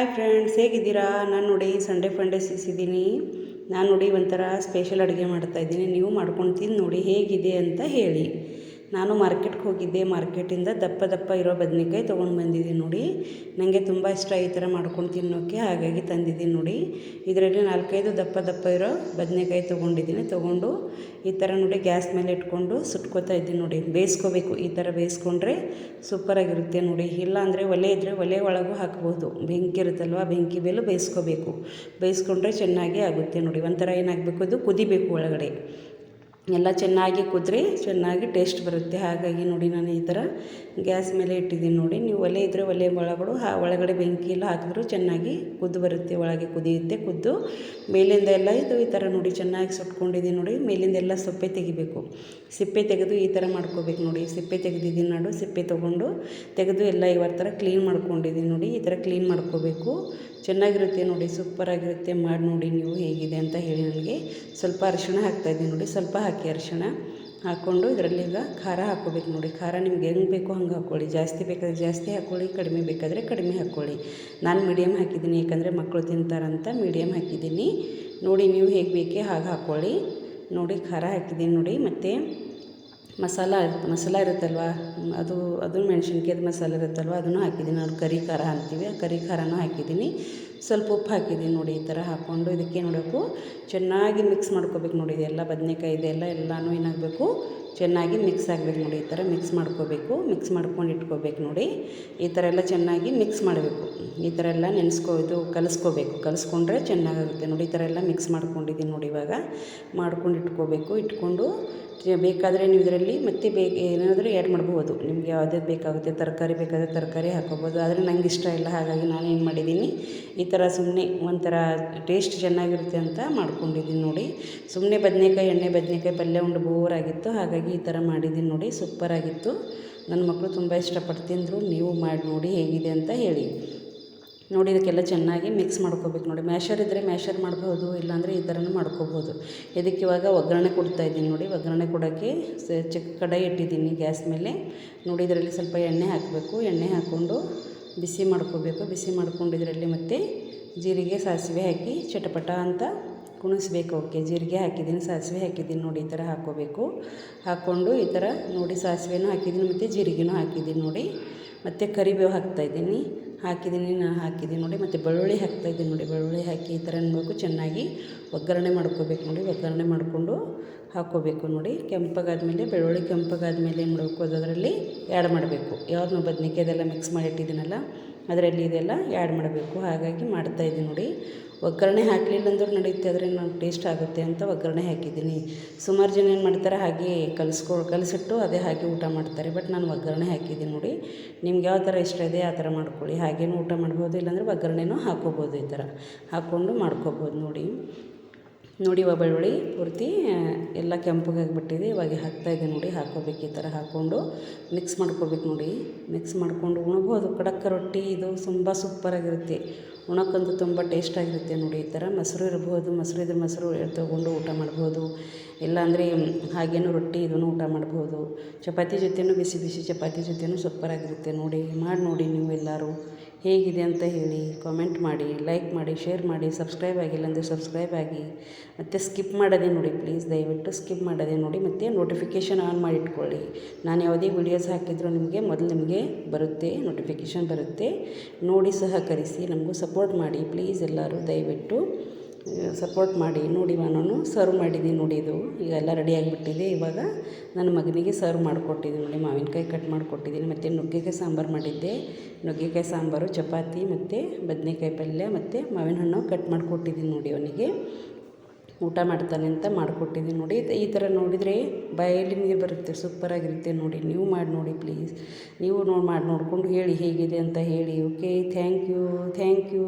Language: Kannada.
ಹಾಯ್ ಫ್ರೆಂಡ್ಸ್ ಹೇಗಿದ್ದೀರಾ? ನಾನು ನೋಡಿ ಸಂಡೇ ಫಂಡೆ ಸಿಸಿದ್ದೀನಿ ನಾನು ನೋಡಿ ಒಂಥರ ಸ್ಪೆಷಲ್ ಅಡುಗೆ ಮಾಡ್ತಾಯಿದ್ದೀನಿ ನೀವು ಮಾಡ್ಕೊಂಡು ತಿಂದು ನೋಡಿ ಹೇಗಿದೆ ಅಂತ ಹೇಳಿ. ನಾನು ಮಾರ್ಕೆಟ್ಗೆ ಹೋಗಿದ್ದೆ. ಮಾರ್ಕೆಟಿಂದ ದಪ್ಪ ದಪ್ಪ ಇರೋ ಬದನೆಕಾಯಿ ತೊಗೊಂಡು ಬಂದಿದ್ದೀನಿ ನೋಡಿ. ನನಗೆ ತುಂಬ ಇಷ್ಟ ಈ ಥರ ಮಾಡ್ಕೊಂಡು ತಿನ್ನೋಕ್ಕೆ ಹಾಗಾಗಿ ತಂದಿದ್ದೀನಿ ನೋಡಿ. ಇದರಲ್ಲಿ ನಾಲ್ಕೈದು ದಪ್ಪ ದಪ್ಪ ಇರೋ ಬದನೆಕಾಯಿ ತೊಗೊಂಡಿದ್ದೀನಿ. ತೊಗೊಂಡು ಈ ಥರ ನೋಡಿ ಗ್ಯಾಸ್ ಮೇಲೆ ಇಟ್ಕೊಂಡು ಸುಟ್ಕೋತಾ ಇದ್ದೀನಿ ನೋಡಿ. ಬೇಯಿಸ್ಕೋಬೇಕು. ಈ ಥರ ಬೇಯಿಸ್ಕೊಂಡ್ರೆ ಸೂಪರಾಗಿರುತ್ತೆ ನೋಡಿ. ಇಲ್ಲ ಅಂದರೆ ಒಲೆ ಇದ್ದರೆ ಒಲೆ ಒಳಗೂ ಹಾಕ್ಬೋದು. ಬೆಂಕಿ ಇರುತ್ತಲ್ವ, ಬೆಂಕಿ ಮೇಲೂ ಬೇಯಿಸ್ಕೋಬೇಕು. ಬೇಯಿಸ್ಕೊಂಡ್ರೆ ಚೆನ್ನಾಗಿ ಆಗುತ್ತೆ ನೋಡಿ. ಒಂಥರ ಏನಾಗಬೇಕು? ಅದು ಕುದಿಬೇಕು ಒಳಗಡೆ. ಎಲ್ಲ ಚೆನ್ನಾಗಿ ಕುದ್ರಿ, ಚೆನ್ನಾಗಿ ಟೇಸ್ಟ್ ಬರುತ್ತೆ. ಹಾಗಾಗಿ ನೋಡಿ ನಾನು ಈ ಥರ ಗ್ಯಾಸ್ ಮೇಲೆ ಇಟ್ಟಿದ್ದೀನಿ ನೋಡಿ. ನೀವು ಒಲೆ ಇದ್ದರೆ ಒಲೆ ಒಳಗಡೆ ಹಾ, ಒಳಗಡೆ ಬೆಂಕಿ ಎಲ್ಲ ಹಾಕಿದ್ರು ಚೆನ್ನಾಗಿ ಕುದ್ದು ಬರುತ್ತೆ, ಒಳಗೆ ಕುದಿಯುತ್ತೆ, ಕುದ್ದು. ಮೇಲಿಂದ ಎಲ್ಲ ಇದು ಈ ಥರ ನೋಡಿ, ಚೆನ್ನಾಗಿ ಸುಟ್ಕೊಂಡಿದ್ದೀನಿ ನೋಡಿ. ಮೇಲಿಂದ ಎಲ್ಲ ಸೊಪ್ಪೆ ತೆಗಿಬೇಕು. ಸಿಪ್ಪೆ ತೆಗೆದು ಈ ಥರ ಮಾಡ್ಕೋಬೇಕು ನೋಡಿ. ಸಿಪ್ಪೆ ತೆಗೆದಿದ್ದೀನಿ ನಾನು, ಸಿಪ್ಪೆ ತೊಗೊಂಡು ತೆಗೆದು ಎಲ್ಲ ಇವತ್ತು ಥರ ಕ್ಲೀನ್ ಮಾಡ್ಕೊಂಡಿದ್ದೀನಿ ನೋಡಿ. ಈ ಥರ ಕ್ಲೀನ್ ಮಾಡ್ಕೋಬೇಕು. ಚೆನ್ನಾಗಿರುತ್ತೆ ನೋಡಿ ಸೂಪರಾಗಿರುತ್ತೆ ಮಾಡಿ ನೋಡಿ ನೀವು ಹೇಗಿದೆ ಅಂತ ಹೇಳಿ ನನಗೆ. ಸ್ವಲ್ಪ ಅರಿಶಿಣ ಹಾಕ್ತಾಯಿದ್ದೀನಿ ನೋಡಿ. ಸ್ವಲ್ಪ ಹಾಕಿ ಅರಿಶಿಣ ಹಾಕ್ಕೊಂಡು ಇದರಲ್ಲಿ ಈಗ ಖಾರ ಹಾಕ್ಕೋಬೇಕು ನೋಡಿ. ಖಾರ ನಿಮ್ಗೆ ಹೆಂಗೆ ಬೇಕೋ ಹಂಗೆ ಹಾಕ್ಕೊಳ್ಳಿ. ಜಾಸ್ತಿ ಬೇಕಾದರೆ ಜಾಸ್ತಿ ಹಾಕ್ಕೊಳ್ಳಿ, ಕಡಿಮೆ ಬೇಕಾದರೆ ಕಡಿಮೆ ಹಾಕ್ಕೊಳ್ಳಿ. ನಾನು ಮೀಡಿಯಮ್ ಹಾಕಿದ್ದೀನಿ, ಯಾಕಂದರೆ ಮಕ್ಕಳು ತಿಂತಾರಂತ ಮೀಡಿಯಮ್ ಹಾಕಿದ್ದೀನಿ. ನೋಡಿ ನೀವು ಹೇಗೆ ಬೇಕೇ ಹಾಗೆ ಹಾಕ್ಕೊಳ್ಳಿ. ನೋಡಿ ಖಾರ ಹಾಕಿದ್ದೀನಿ ನೋಡಿ. ಮತ್ತು ಮಸಾಲ ಮಸಾಲ ಇರುತ್ತಲ್ವ? ಅದು ಅದು ಮೆಣಸಿನ್ಕಾಯ್ದು ಮಸಾಲ ಇರುತ್ತಲ್ವ? ಅದನ್ನು ಹಾಕಿದ್ದೀನಿ. ನಾನು ಕರಿ ಖಾರ ಅಂತೀವಿ. ಆ ಕರಿ ಖಾರನೂ ಹಾಕಿದ್ದೀನಿ. ಸ್ವಲ್ಪ ಉಪ್ಪು ಹಾಕಿದ್ದೀನಿ ನೋಡಿ, ಈ ಥರ ಹಾಕ್ಕೊಂಡು ಇದಕ್ಕೆ ನೋಡಬೇಕು ಚೆನ್ನಾಗಿ ಮಿಕ್ಸ್ ಮಾಡ್ಕೋಬೇಕು ನೋಡಿ, ಇದೆಲ್ಲ ಬದನೇಕಾಯಿ, ಇದೆಲ್ಲ ಎಲ್ಲನೂ ಏನಾಗಬೇಕು? ಚೆನ್ನಾಗಿ ಮಿಕ್ಸ್ ಆಗಬೇಕು ನೋಡಿ, ಈ ಥರ ಮಿಕ್ಸ್ ಮಾಡ್ಕೋಬೇಕು ಮಿಕ್ಸ್ ಮಾಡ್ಕೊಂಡು ಇಟ್ಕೋಬೇಕು ನೋಡಿ. ಈ ಥರ ಎಲ್ಲ ಚೆನ್ನಾಗಿ ಮಿಕ್ಸ್ ಮಾಡಬೇಕು. ಈ ಥರ ಎಲ್ಲ ನೆನೆಸ್ಕೋ, ಇದು ಕಲಿಸ್ಕೋಬೇಕು. ಕಲಿಸ್ಕೊಂಡ್ರೆ ಚೆನ್ನಾಗಾಗುತ್ತೆ ನೋಡಿ, ಈ ಥರ ಎಲ್ಲ ಮಿಕ್ಸ್ ಮಾಡ್ಕೊಂಡಿದ್ದೀನಿ ನೋಡಿ ಇವಾಗ. ಮಾಡ್ಕೊಂಡು ಇಟ್ಕೋಬೇಕು, ಇಟ್ಕೊಂಡು ಬೇಕಾದರೆ ನೀವು ಇದರಲ್ಲಿ ಮತ್ತೆ ಬೇಗ ಏನಾದರೂ ಆ್ಯಡ್ ಮಾಡ್ಬೋದು. ನಿಮಗೆ ಯಾವುದೇ ಬೇಕಾಗುತ್ತೆ, ತರಕಾರಿ ಬೇಕಾದರೆ ತರಕಾರಿ ಹಾಕೋಬೋದು ಆದರೆ ನಂಗೆ ಇಷ್ಟ ಇಲ್ಲ, ಹಾಗಾಗಿ ನಾನು ಏನು ಮಾಡಿದ್ದೀನಿ, ಈ ಥರ ಸುಮ್ಮನೆ ಒಂಥರ ಟೇಸ್ಟ್ ಚೆನ್ನಾಗಿರುತ್ತೆ ಅಂತ ಮಾಡ್ಕೊಂಡಿದ್ದೀನಿ ನೋಡಿ. ಸುಮ್ಮನೆ ಬದನೇಕಾಯಿ, ಎಣ್ಣೆ ಬದನೇಕಾಯಿ ಪಲ್ಯ ಉಂಡು ಬೋರಾಗಿತ್ತು ಹಾಗಾಗಿ ಈ ಥರ ಮಾಡಿದ್ದೀನಿ ನೋಡಿ, ಸೂಪರಾಗಿತ್ತು. ನನ್ನ ಮಕ್ಕಳು ತುಂಬ ಇಷ್ಟಪಟ್ಟು ತಿಂದರು, ನೀವು ಮಾಡಿ ನೋಡಿ ಹೇಗಿದೆ ಅಂತ ಹೇಳಿ. ನೋಡಿ, ಇದಕ್ಕೆಲ್ಲ ಚೆನ್ನಾಗಿ ಮಿಕ್ಸ್ ಮಾಡ್ಕೋಬೇಕು ನೋಡಿ. ಮ್ಯಾಶರ್ ಇದ್ದರೆ ಮ್ಯಾಶರ್ ಮಾಡ್ಬೋದು, ಇಲ್ಲಾಂದರೆ ಈ ಥರನೂ ಮಾಡ್ಕೋಬೋದು. ಇದಕ್ಕೆ ಇವಾಗ ಒಗ್ಗರಣೆ ಕೊಡ್ತಾ ಇದ್ದೀನಿ ನೋಡಿ. ಒಗ್ಗರಣೆ ಕೊಡೋಕ್ಕೆ ಚಿಕ್ಕ ಕಡಾಯಿ ಇಟ್ಟಿದ್ದೀನಿ ಗ್ಯಾಸ್ ಮೇಲೆ. ನೋಡಿ, ಇದರಲ್ಲಿ ಸ್ವಲ್ಪ ಎಣ್ಣೆ ಹಾಕಬೇಕು. ಎಣ್ಣೆ ಹಾಕ್ಕೊಂಡು ಬಿಸಿ ಮಾಡ್ಕೋಬೇಕು. ಬಿಸಿ ಮಾಡ್ಕೊಂಡು ಇದರಲ್ಲಿ ಮತ್ತು ಜೀರಿಗೆ, ಸಾಸಿವೆ ಹಾಕಿ ಚಟಪಟ ಅಂತ ಕುಣಿಸ್ಬೇಕು. ಓಕೆ ಜೀರಿಗೆ ಹಾಕಿದ್ದೀನಿ, ಸಾಸಿವೆ ಹಾಕಿದ್ದೀನಿ ನೋಡಿ, ಈ ಥರ ಹಾಕ್ಕೋಬೇಕು. ಹಾಕ್ಕೊಂಡು ಈ ಥರ ನೋಡಿ, ಸಾಸಿವೆನೂ ಹಾಕಿದ್ದೀನಿ ಮತ್ತು ಜೀರಿಗೆನೂ ಹಾಕಿದ್ದೀನಿ ನೋಡಿ. ಮತ್ತು ಕರಿಬೇವು ಹಾಕ್ತಾಯಿದ್ದೀನಿ ಹಾಕಿದ್ದೀನಿ, ನಾನು ಹಾಕಿದ್ದೀನಿ ನೋಡಿ. ಮತ್ತು ಬೆಳ್ಳುಳ್ಳಿ ಹಾಕ್ತಾಯಿದ್ದೀನಿ ನೋಡಿ. ಬೆಳ್ಳುಳ್ಳಿ ಹಾಕಿ ಈ ಥರ ಅನ್ಬೇಕು, ಚೆನ್ನಾಗಿ ಒಗ್ಗರಣೆ ಮಾಡ್ಕೋಬೇಕು ನೋಡಿ. ಒಗ್ಗರಣೆ ಮಾಡಿಕೊಂಡು ಹಾಕ್ಕೋಬೇಕು ನೋಡಿ. ಕೆಂಪಗಾದ್ಮೇಲೆ, ಬೆಳ್ಳುಳ್ಳಿ ಕೆಂಪಗಾದ್ಮೇಲೆ ಏನು ಮಾಡಬೇಕು, ಅದರಲ್ಲಿ ಆ್ಯಡ್ ಮಾಡಬೇಕು. ಯಾವ್ದು ನಾವು ಬದ್ನಿಕಾಯ್ದೆಲ್ಲ ಮಿಕ್ಸ್ ಮಾಡಿ ಇಟ್ಟಿದ್ದೀನಲ್ಲ ಅದರಲ್ಲಿ ಇದೆಲ್ಲ ಆ್ಯಡ್ ಮಾಡಬೇಕು. ಹಾಗಾಗಿ ಮಾಡ್ತಾಯಿದ್ದೀನಿ ನೋಡಿ. ಒಗ್ಗರಣೆ ಹಾಕಲಿಲ್ಲ ಅಂದ್ರೆ ನಡೆಯುತ್ತೆ ಆದರೆ ನಾನು ಟೇಸ್ಟ್ ಆಗುತ್ತೆ ಅಂತ ಒಗ್ಗರಣೆ ಹಾಕಿದ್ದೀನಿ. ಸುಮಾರು ಜನ ಏನು ಮಾಡ್ತಾರೆ, ಹಾಗೆ ಕಲಿಸ್ಕೊ, ಕಲಿಸಿಟ್ಟು ಅದೇ ಹಾಗೆ ಊಟ ಮಾಡ್ತಾರೆ. ಬಟ್ ನಾನು ಒಗ್ಗರಣೆ ಹಾಕಿದ್ದೀನಿ ನೋಡಿ. ನಿಮ್ಗೆ ಯಾವ ಥರ ಇಷ್ಟ ಇದೆ, ಆ ಥರ ಮಾಡ್ಕೊಳ್ಳಿ. ಹಾಗೇನೂ ಊಟ ಮಾಡ್ಬೋದು ಇಲ್ಲಾಂದರೆ ಒಗ್ಗರಣೆನೂ ಹಾಕ್ಕೋಬೋದು ಈ ಥರ ಹಾಕ್ಕೊಂಡು ಮಾಡ್ಕೋಬೋದು ನೋಡಿ. ನೋಡಿ ಇವಾಗ ಬೆಳ್ಳುಳ್ಳಿ ಪೂರ್ತಿ ಎಲ್ಲ ಕೆಂಪಗಾಗಿಬಿಟ್ಟಿದೆ ಇವಾಗ ಇದೆ ನೋಡಿ, ಹಾಕೋಬೇಕು ಈ ಥರ ಹಾಕ್ಕೊಂಡು. ಮಿಕ್ಸ್ ಮಾಡ್ಕೋಬೇಕು ನೋಡಿ. ಮಿಕ್ಸ್ ಮಾಡಿಕೊಂಡು ಉಣಬೋದು ಖಡಕ್ ರೊಟ್ಟಿ, ಇದು ತುಂಬ ಸೂಪರಾಗಿರುತ್ತೆ ಉಣಕ್ಕಂತೂ ತುಂಬ ಟೇಸ್ಟಾಗಿರುತ್ತೆ ನೋಡಿ ಈ ಥರ. ಮೊಸರು ಇರ್ಬೋದು, ಮೊಸರು ಇದ್ರೆ ಮೊಸರು ತೊಗೊಂಡು ಊಟ ಮಾಡ್ಬೋದು. ಇಲ್ಲಾಂದರೆ, ಹಾಗೇನು ರೊಟ್ಟಿ ಇದನ್ನು ಊಟ ಮಾಡ್ಬೋದು. ಚಪಾತಿ ಜೊತೆನೂ ಬಿಸಿ ಬಿಸಿ ಚಪಾತಿ ಜೊತೆನೂ ಸೂಪರಾಗಿರುತ್ತೆ ನೋಡಿ. ಮಾಡಿ ನೋಡಿ ನೀವು ಎಲ್ಲರೂ ಹೇಗಿದೆ ಅಂತ ಹೇಳಿ ಕಾಮೆಂಟ್ ಮಾಡಿ ಲೈಕ್ ಮಾಡಿ ಶೇರ್ ಮಾಡಿ ಸಬ್ಸ್ಕ್ರೈಬ್ ಆಗಿಲ್ಲ ಅಂದರೆ ಸಬ್ಸ್ಕ್ರೈಬ್ ಆಗಿ. ಮತ್ತು ಸ್ಕಿಪ್ ಮಾಡೋದೆ ನೋಡಿ ಪ್ಲೀಸ್ ದಯವಿಟ್ಟು ಸ್ಕಿಪ್ ಮಾಡೋದೇ ನೋಡಿ ಮತ್ತು ನೋಟಿಫಿಕೇಷನ್ ಆನ್ ಮಾಡಿ ಇಟ್ಕೊಳ್ಳಿ. ನಾನು ಯಾವುದೇ ವಿಡಿಯೋಸ್ ಹಾಕಿದರೂ ನಿಮಗೆ ಮೊದಲು ನಿಮಗೆ ಬರುತ್ತೆ ನೋಟಿಫಿಕೇಷನ್ ಬರುತ್ತೆ. ನೋಡಿ ಸಹಕರಿಸಿ, ನಮಗೂ ಸಪೋರ್ಟ್ ಮಾಡಿ. ಪ್ಲೀಸ್ ಎಲ್ಲರೂ ದಯವಿಟ್ಟು ಸಪೋರ್ಟ್ ಮಾಡಿ, ನೋಡಿ ನಾನು ಸರ್ವ್ ಮಾಡಿದ್ದೀನಿ ನೋಡಿ ಇದು. ಈಗ ಎಲ್ಲ ರೆಡಿ ಆಗಿಬಿಟ್ಟಿದೆ. ಇವಾಗ ನನ್ನ ಮಗನಿಗೆ ಸರ್ವ್ ಮಾಡಿಕೊಟ್ಟಿದ್ದೀನಿ ನೋಡಿ. ಮಾವಿನಕಾಯಿ ಕಟ್ ಮಾಡಿಕೊಟ್ಟಿದ್ದೀನಿ. ಮತ್ತು ನುಗ್ಗೆಕಾಯಿ ಸಾಂಬಾರು ಮಾಡಿದ್ದೆ. ನುಗ್ಗೆಕಾಯಿ ಸಾಂಬಾರು, ಚಪಾತಿ ಮತ್ತು ಬದನೆಕಾಯಿ ಪಲ್ಯ ಮತ್ತು ಮಾವಿನ ಹಣ್ಣು ಕಟ್ ಮಾಡಿಕೊಟ್ಟಿದ್ದೀನಿ ನೋಡಿ ಅವನಿಗೆ. ಊಟ ಮಾಡ್ತಾನೆ ಅಂತ ಮಾಡಿಕೊಟ್ಟಿದ್ದೀನಿ ನೋಡಿ. ಈ ಥರ ನೋಡಿದರೆ ಬಾಯಲ್ಲಿ ನೀರು ಬರುತ್ತೆ. ಸೂಪರಾಗಿರುತ್ತೆ ನೋಡಿ. ನೀವು ಮಾಡಿ ನೋಡಿ ಪ್ಲೀಸ್ ನೀವು ನೋಡಿ, ಮಾಡಿ ನೋಡಿಕೊಂಡು ಹೇಳಿ ಹೇಗಿದೆ ಅಂತ ಹೇಳಿ. Okay thank you thank you